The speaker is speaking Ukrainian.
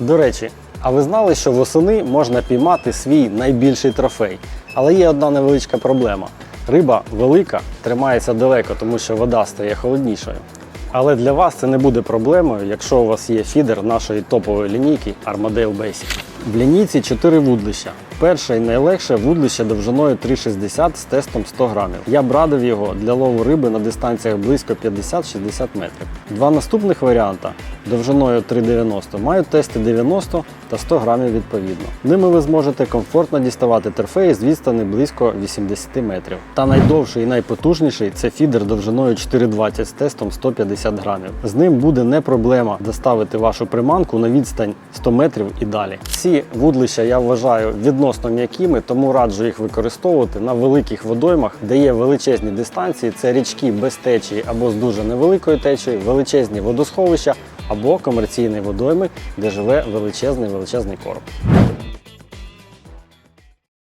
До речі, а ви знали, що восени можна піймати свій найбільший трофей? Але є одна невеличка проблема. Риба велика, тримається далеко, тому що вода стає холоднішою. Але для вас це не буде проблемою, якщо у вас є фідер нашої топової лінійки Armadale Basic. В лінійці 4 вудлища. Перше і найлегше вудлище довжиною 3,60 з тестом 100 грамів. Я б радив його для лову риби на дистанціях близько 50-60 метрів. Два наступних варіанта довжиною 3,90 мають тести 90 та 100 грамів відповідно. Ними ви зможете комфортно діставати трофеї з відстани близько 80 метрів. Та найдовший і найпотужніший це фідер довжиною 4,20 з тестом 150 грамів. З ним буде не проблема доставити вашу приманку на відстань 100 метрів і далі. Ці вудлища я вважаю відносно м'якими, тому раджу їх використовувати на великих водоймах, де є величезні дистанції. Це річки без течії або з дуже невеликою течією, величезні водосховища або комерційні водойми, де живе величезний величезний короб.